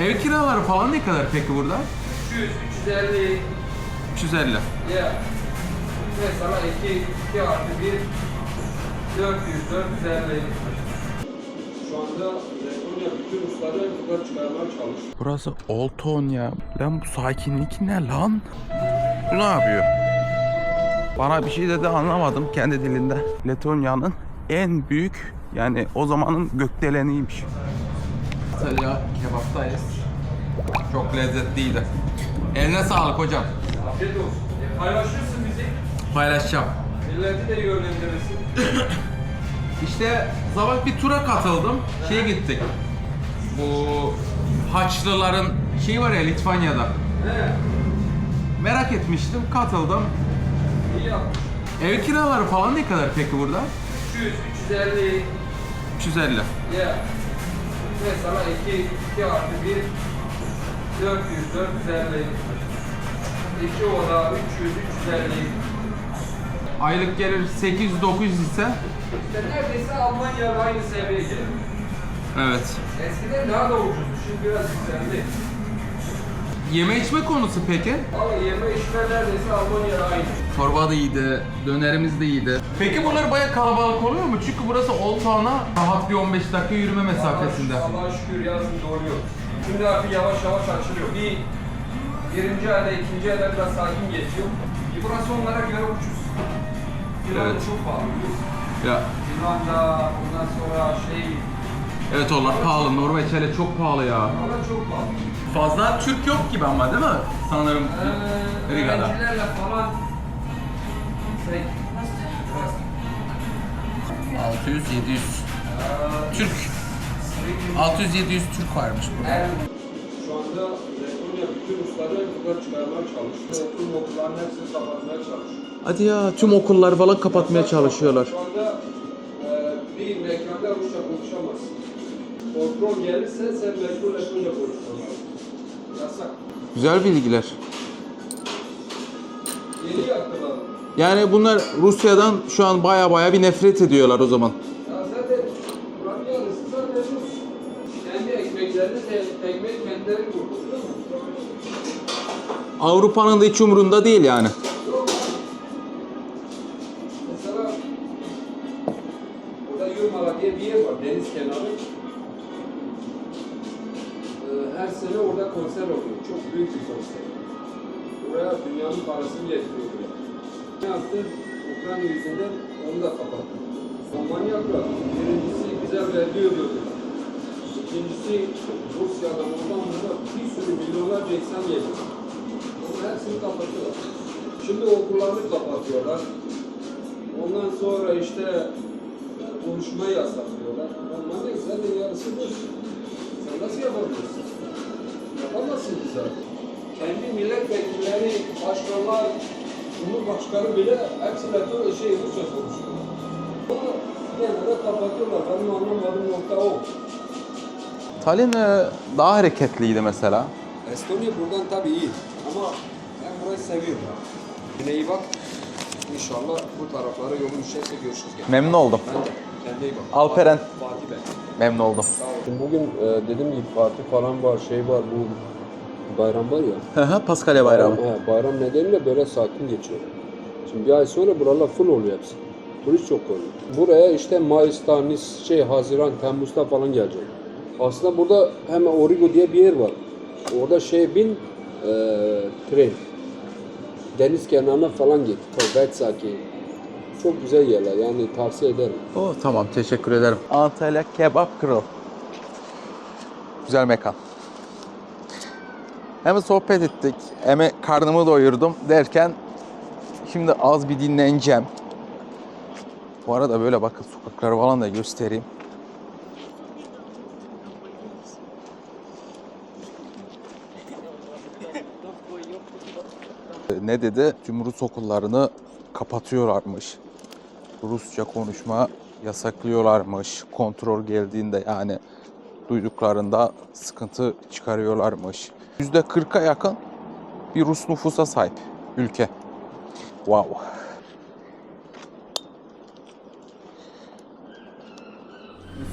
Ev kiraları falan ne kadar peki burada? 300, 350 350. ya. Mesela 2, 2 artı 1 400, 450. Şu anda Japonya bütün ustaları burada çıkarmaya çalışıyor. Burası Old Town ya. Lan bu sakinlik ne lan? Bu ne yapıyor? Bana bir şey dedi anlamadım kendi dilinde. Letonya'nın en büyük yani o zamanın gökdeleniymiş. Antalya kebaptayız. Çok lezzetliydi. Eline sağlık hocam. Afiyet olsun. E, paylaşırsın bizi. Paylaşacağım. Milleti de yönlendirirsin. İşte sabah bir tura katıldım. Şeye gittik. Bu Haçlıların şeyi var ya Litvanya'da. He, Merak etmiştim, katıldım. iyi yapmış. Ev kiraları falan ne kadar peki burada? 300, 350 350. ya. Mesela 2, 2 artı 1 400, 450 2 oda 300, 350 Aylık gelir 800-900 ise İşte neredeyse Almanya aynı seviyeye gelir. Evet. Eskiden daha da ucuzdu, şimdi biraz yükseldi. Yeme içme konusu peki? Valla yeme içme neredeyse Almanya aynı. Çorba da iyiydi, dönerimiz de iyiydi. Peki bunlar baya kalabalık oluyor mu? Çünkü burası Old Town'a rahat bir 15 dakika yürüme mesafesinde. Allah'a şükür yazın doluyor. Şimdi artık yavaş yavaş açılıyor. Bir birinci ayda, ikinci ayda biraz sakin geçiyor. E burası onlara göre ucuz. Finlandiya Evet. çok pahalı biliyorsun. Ya Finlandiya, ondan sonra şey, evet onlar pahalı. Norveç hele çok pahalı ya. onlar çok pahalı. Fazla Türk yok gibi ama değil mi? Sanırım Ee, Riga'da. öğrencilerle falan 600 700 ee, Türk 600 700 Türk varmış burada. şu anda Japonya bütün ustaları burada çıkarmaya çalışıyor. Okul okulların hepsini kapatmaya çalışıyor. Hadi ya tüm okullar falan kapatmaya çalışıyorlar. Şu anda e, bir mekanda Rusça konuşamazsın. Kontrol gelirse sen mecbur Japonca konuşman lazım. Yasak. Güzel bilgiler. Yeni yaptılar. Yani bunlar Rusya'dan şu an baya baya bir nefret ediyorlar o zaman. Ya zaten buranın yarısı zaten Rus. Kendi ekmeklerini de ekmek kendileri kurtuluyor mu? Avrupa'nın da hiç umurunda değil yani. Hepsini kapatıyorlar. Şimdi okullarını kapatıyorlar. Ondan sonra işte konuşmayı yasaklıyorlar. Ne zaten yarısı Rus. Sen nasıl yapabilirsin? Yapamazsın ki zaten. Kendi milletvekilleri, başkanlar, cumhurbaşkanı bile hepsi de şey Rusça konuşuyor. Ama gene de kapatıyorlar. Benim anlamadığım nokta o. Tallinn e, daha hareketliydi mesela. Estonya buradan tabii iyi ama ben burayı seviyorum. Yine iyi bak. İnşallah bu taraflara yolun düşerse görüşürüz. Gene. Memnun oldum. Ben de. Kendine iyi bak. Alperen. Fatih Bey. Memnun oldum. Bugün e, dediğim gibi parti falan var, şey var, bu bayram var ya. Hı hı Paskalya bayramı. He, bayram nedeniyle böyle sakin geçiyor. Şimdi bir ay sonra buralar full oluyor hepsi. Polis çok oluyor. Buraya işte Mayıs'ta, Nis, şey, Haziran, Temmuz'da falan gelecek. Aslında burada hemen Origo diye bir yer var. Orada şey bin, e, tren. Deniz kenarına falan git. Gayet sakin. Çok güzel yerler yani tavsiye ederim. Oh, tamam teşekkür ederim. Antalya Kebap Kral. Güzel mekan. Hem sohbet ettik, hem karnımı doyurdum derken şimdi az bir dinleneceğim. Bu arada böyle bakın sokakları falan da göstereyim. Ne dedi? Tüm Rus okullarını kapatıyorlarmış. Rusça konuşma yasaklıyorlarmış. Kontrol geldiğinde yani duyduklarında sıkıntı çıkarıyorlarmış. %40'a yakın bir Rus nüfusa sahip ülke. Wow.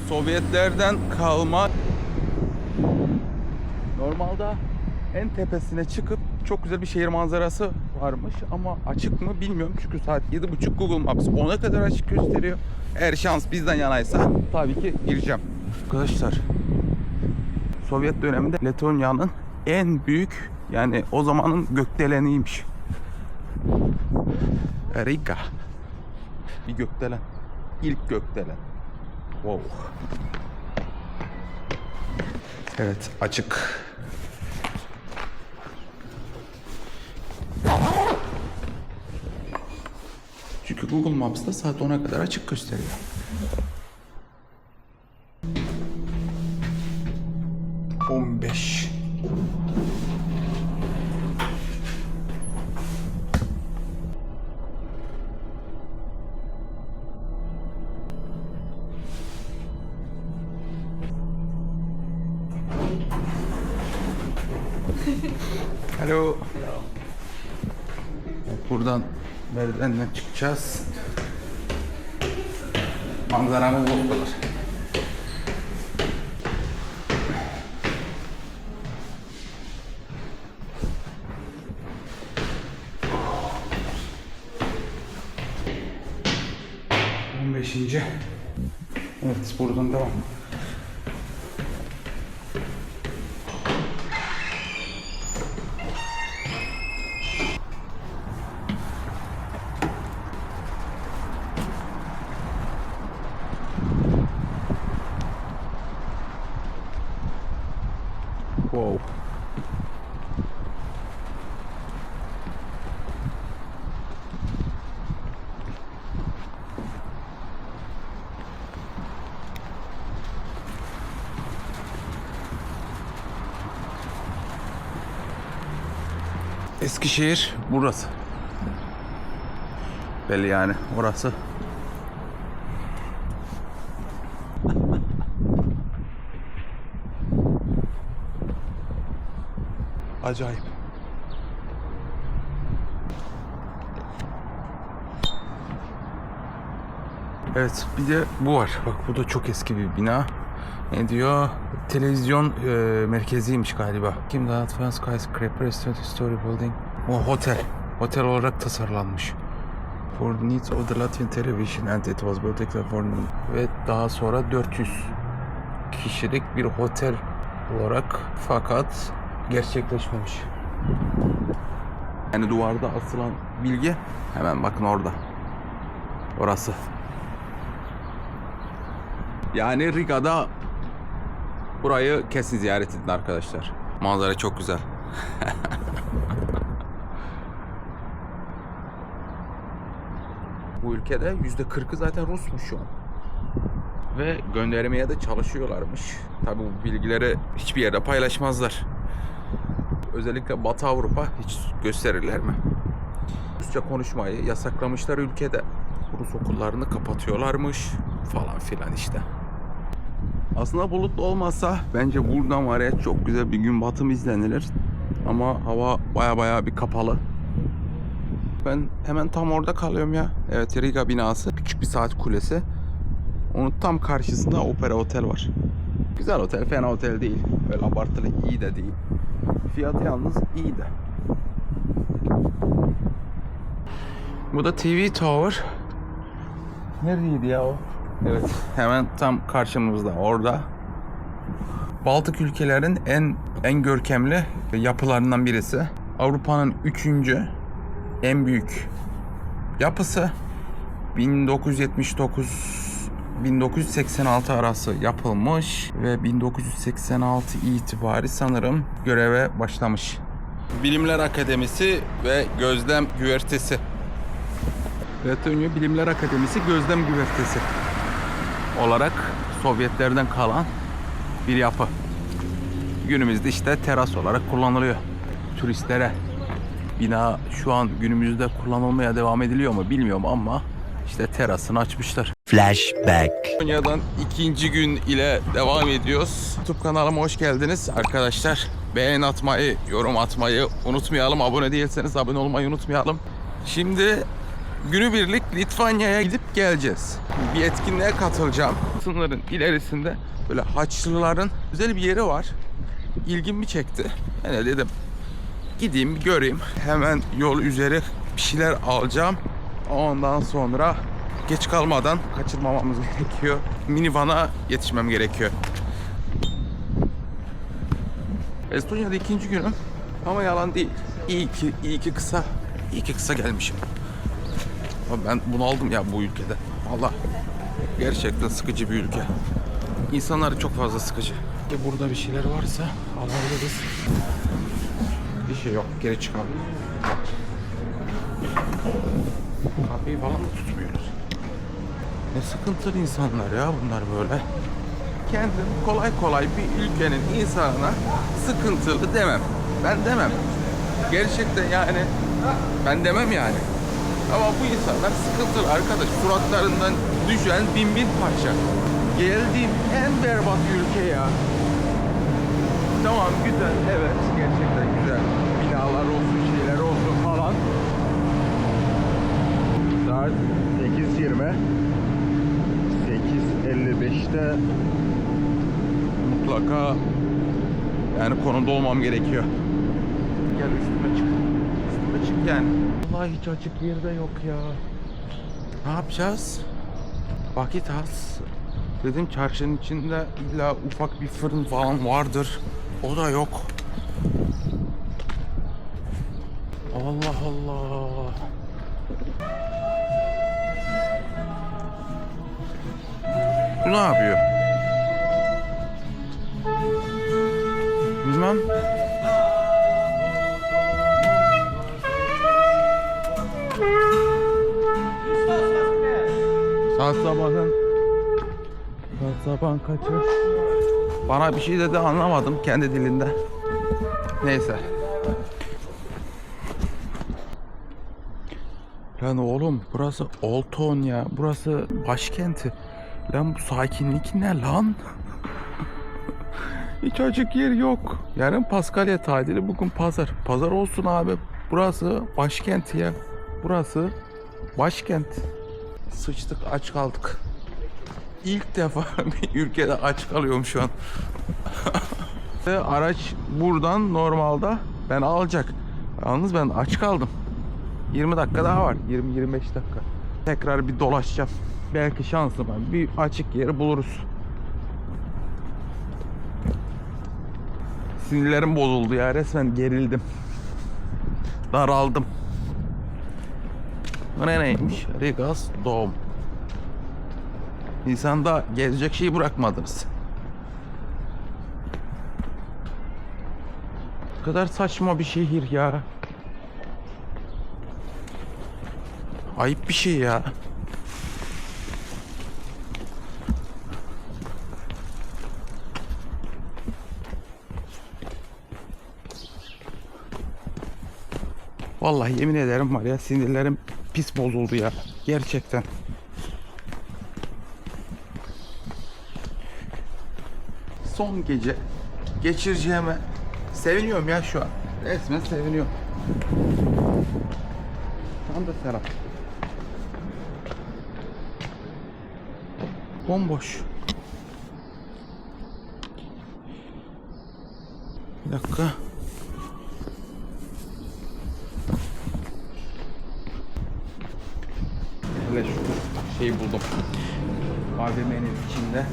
Sovyetlerden kalma Normalde en tepesine çıkıp çok güzel bir şehir manzarası varmış ama açık mı bilmiyorum çünkü saat 7.30 Google Maps ona kadar açık gösteriyor. Eğer şans bizden yanaysa tabii ki gireceğim. Arkadaşlar Sovyet döneminde Letonya'nın en büyük yani o zamanın gökdeleniymiş. Riga. Bir gökdelen. İlk gökdelen. Wow. Evet açık. Çünkü Google Maps'ta saat 10'a kadar açık gösteriyor. Buradan merdivenden çıkacağız. Manzaramız bu kadar. Evet buradan devam. Wow. Eskişehir burası. Belli yani orası. Acayip. Evet bir de bu var. Bak bu da çok eski bir bina. Ne diyor? Televizyon e, merkeziymiş galiba. Kim daha Advanced Skyscraper Estate Story Building. O otel. Otel olarak tasarlanmış. For the needs of the Latvian television and it was built for ve daha sonra 400 kişilik bir otel olarak fakat gerçekleşmemiş. Yani duvarda asılan bilgi hemen bakın orada. Orası. Yani Riga'da burayı kesin ziyaret edin arkadaşlar. Manzara çok güzel. Bu ülkede yüzde kırkı zaten Rusmuş şu an. Ve göndermeye de çalışıyorlarmış. Tabi bu bilgileri hiçbir yerde paylaşmazlar. Özellikle Batı Avrupa hiç gösterirler mi? Rusça konuşmayı yasaklamışlar ülkede. Rus okullarını kapatıyorlarmış falan filan işte. Aslında bulutlu olmasa bence buradan var ya çok güzel bir gün batımı izlenilir. Ama hava baya baya bir kapalı. Ben hemen tam orada kalıyorum ya. Evet Riga binası. Küçük bir saat kulesi. Onun tam karşısında Opera Otel var. Güzel otel, fena otel değil. Öyle abartılı iyi de değil. Fiyatı yalnız iyi de. Bu da TV Tower. Neredeydi ya o? Evet, hemen tam karşımızda orada. Baltık ülkelerin en en görkemli yapılarından birisi. Avrupa'nın üçüncü en büyük yapısı 1979 1986 arası yapılmış ve 1986 itibari sanırım göreve başlamış. Bilimler Akademisi ve Gözlem Güvertesi. Letonya Bilimler Akademisi Gözlem Güvertesi olarak Sovyetlerden kalan bir yapı. Günümüzde işte teras olarak kullanılıyor. Turistlere bina şu an günümüzde kullanılmaya devam ediliyor mu bilmiyorum ama işte terasını açmışlar. Flashback. Konya'dan ikinci gün ile devam ediyoruz. YouTube kanalıma hoş geldiniz arkadaşlar. Beğen atmayı, yorum atmayı unutmayalım. Abone değilseniz abone olmayı unutmayalım. Şimdi günübirlik Litvanya'ya gidip geleceğiz. Bir etkinliğe katılacağım. Sınırın ilerisinde böyle Haçlıların özel bir yeri var. ilgimi çekti. De dedim gideyim göreyim. Hemen yol üzeri bir şeyler alacağım. Ondan sonra geç kalmadan kaçırmamamız gerekiyor. Minivan'a yetişmem gerekiyor. Estonya'da ikinci günüm ama yalan değil. İyi ki, iyi ki kısa, iyi ki kısa gelmişim. Ben bunaldım ya bu ülkede. Allah gerçekten sıkıcı bir ülke. İnsanları çok fazla sıkıcı. Ve burada bir şeyler varsa alabiliriz. Bir şey yok, geri çıkalım. Kapıyı falan da tutmuyoruz. Ne sıkıntılı insanlar ya bunlar böyle. Kendim kolay kolay bir ülkenin insanına sıkıntılı demem. Ben demem. Gerçekten yani ben demem yani. Ama bu insanlar sıkıntılı arkadaş. Suratlarından düşen bin bin parça. Geldiğim en berbat ülke ya. Tamam güzel evet gerçekten güzel. Binalar olsun şeyler olsun falan. Saat 8.20 8.55'te mutlaka yani konumda olmam gerekiyor. Gel üstüme çık. Üstüme çık yani. Vallahi hiç açık yerde yok ya. Ne yapacağız? Vakit az. Dedim çarşının içinde illa ufak bir fırın falan vardır. O da yok. Allah Allah. Bu ne yapıyor? Bilmem. Saat sabahın Saat sabahın kaçı? Bana bir şey dedi anlamadım kendi dilinde. Neyse. Lan oğlum burası Old Town ya. Burası başkenti. Lan bu sakinlik ne lan? Hiç açık yer yok. Yarın Paskalya tatili, bugün pazar. Pazar olsun abi. Burası başkent ya. Burası başkent. Sıçtık, aç kaldık. İlk defa bir ülkede aç kalıyorum şu an. Araç buradan normalde ben alacak. Yalnız ben aç kaldım. 20 dakika daha var. 20-25 dakika. Tekrar bir dolaşacağım. Belki şansıma bir açık yeri buluruz. Sinirlerim bozuldu ya resmen gerildim. Daraldım. Bu ne neymiş? Rigas Dom. İnsanda gezecek şeyi bırakmadınız. Ne kadar saçma bir şehir ya. Ayıp bir şey ya. Vallahi yemin ederim var ya sinirlerim pis bozuldu ya. Gerçekten. Son gece geçireceğime seviniyorum ya şu an. Resmen seviniyorum. Tam da selam. Bomboş. Bir dakika. AVM'nin içinde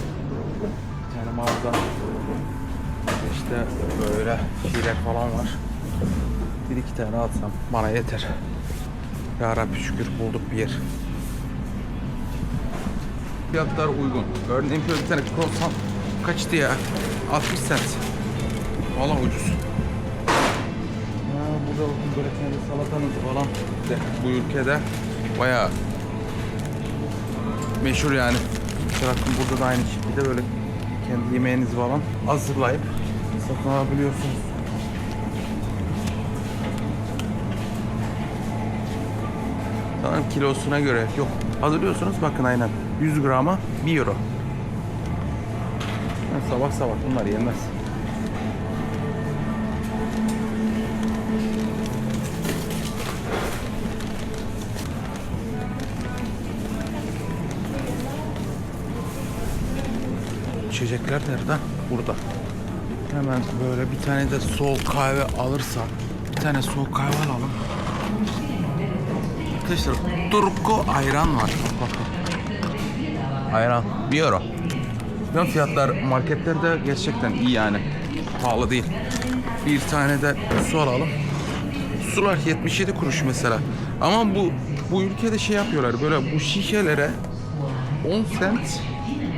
bir tane mağaza. İşte böyle şeyler falan var. Bir iki tane alsam bana yeter. Ya şükür bulduk bir yer. Fiyatlar uygun. Örneğin bir tane croissant kaçtı ya? 60 cent. Valla ucuz. Ha, burada bakın böyle kendi salatanız falan de bu ülkede bayağı meşhur yani. Bakın burada da aynı şekilde böyle kendi yemeğinizi falan hazırlayıp satın alabiliyorsunuz. Tamam kilosuna göre yok. Hazırlıyorsunuz bakın aynen 100 grama 1 euro. Sabah sabah bunlar yenmez. İçecekler nerede? Burada. Hemen böyle bir tane de soğuk kahve alırsak. Bir tane soğuk kahve alalım. Arkadaşlar Turko ayran var. Bak bak. Ayran 1 euro. Ya fiyatlar marketlerde gerçekten iyi yani. Pahalı değil. Bir tane de su alalım. Sular 77 kuruş mesela. Ama bu bu ülkede şey yapıyorlar böyle bu şişelere 10 cent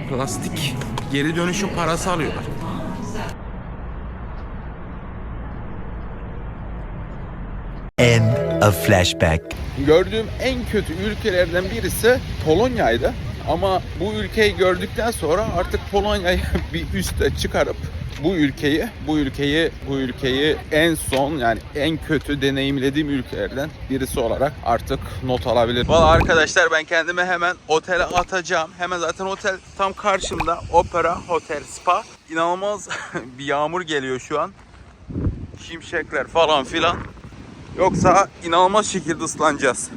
plastik geri dönüşüm parası alıyorlar. End of flashback. Gördüğüm en kötü ülkelerden birisi Polonya'ydı. Ama bu ülkeyi gördükten sonra artık Polonya'yı bir üste çıkarıp bu ülkeyi, bu ülkeyi, bu ülkeyi en son yani en kötü deneyimlediğim ülkelerden birisi olarak artık not alabilirim. Valla arkadaşlar ben kendimi hemen otele atacağım. Hemen zaten otel tam karşımda. Opera Hotel Spa. İnanılmaz bir yağmur geliyor şu an. Şimşekler falan filan. Yoksa inanılmaz şekilde ıslanacağız.